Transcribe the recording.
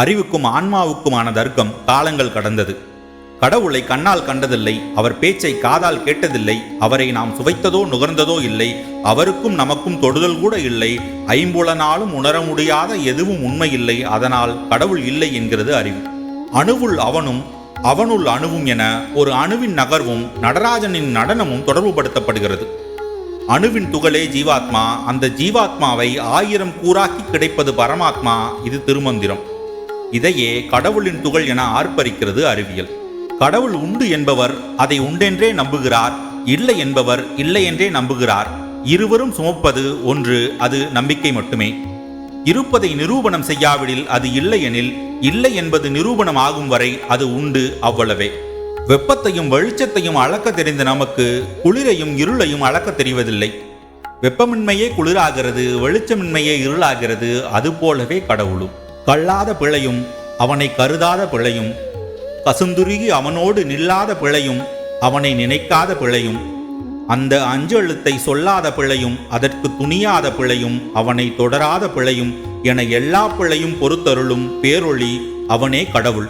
அறிவுக்கும் ஆன்மாவுக்குமான தர்க்கம் காலங்கள் கடந்தது. கடவுளை கண்ணால் கண்டதில்லை அவர் பேச்சை காதால் கேட்டதில்லை அவரை நாம் சுவைத்ததோ நுகர்ந்ததோ இல்லை அவருக்கும் நமக்கும் தொடுதல் கூட இல்லை ஐம்புலனாலும் உணர முடியாத எதுவும் உண்மை இல்லை அதனால் கடவுள் இல்லை என்கிறது அறிவு. அணுவுள் அவனும் அவனுள் அணுவும் என ஒரு அணுவின் நகர்வும் நடராஜனின் நடனமும் தொடர்புபடுத்தப்படுகிறது. அணுவின் துகளே ஜீவாத்மா அந்த ஜீவாத்மாவை ஆயிரம் கூறாக்கி கிடைப்பது பரமாத்மா இது திருமந்திரம். இதையே கடவுளின் துகள் என ஆர்ப்பரிக்கிறது அறிவியல். கடவுள் உண்டு என்பவர் அதை உண்டென்றே நம்புகிறார் இல்லை என்பவர் இல்லை என்றே நம்புகிறார். இருவரும் சுமப்பது ஒன்று அது நம்பிக்கை மட்டுமே. இருப்பதை நிரூபணம் செய்யாவிடில் அது இல்லை எனில் இல்லை என்பது நிரூபணம் ஆகும் வரை அது உண்டு அவ்வளவே. வெப்பத்தையும் வெளிச்சத்தையும் அளக்க தெரிந்த நமக்கு குளிரையும் இருளையும் அளக்க தெரிவதில்லை. வெப்பமின்மையே குளிராகிறது வெளிச்சமின்மையே இருளாகிறது அதுபோலவே கடவுளும். கல்லாத பிழையும் அவனை கருதாத பிழையும் கசுந்துருகி அவனோடு நில்லாத பிழையும் அவனை நினைக்காத பிழையும் அந்த அஞ்செழுத்தை சொல்லாத பிழையும் அதற்கு துணியாத பிழையும் அவனை தொடராத பிழையும் என எல்லா பிழையும் பொறுத்தருளும் பேரொளி அவனே கடவுள்.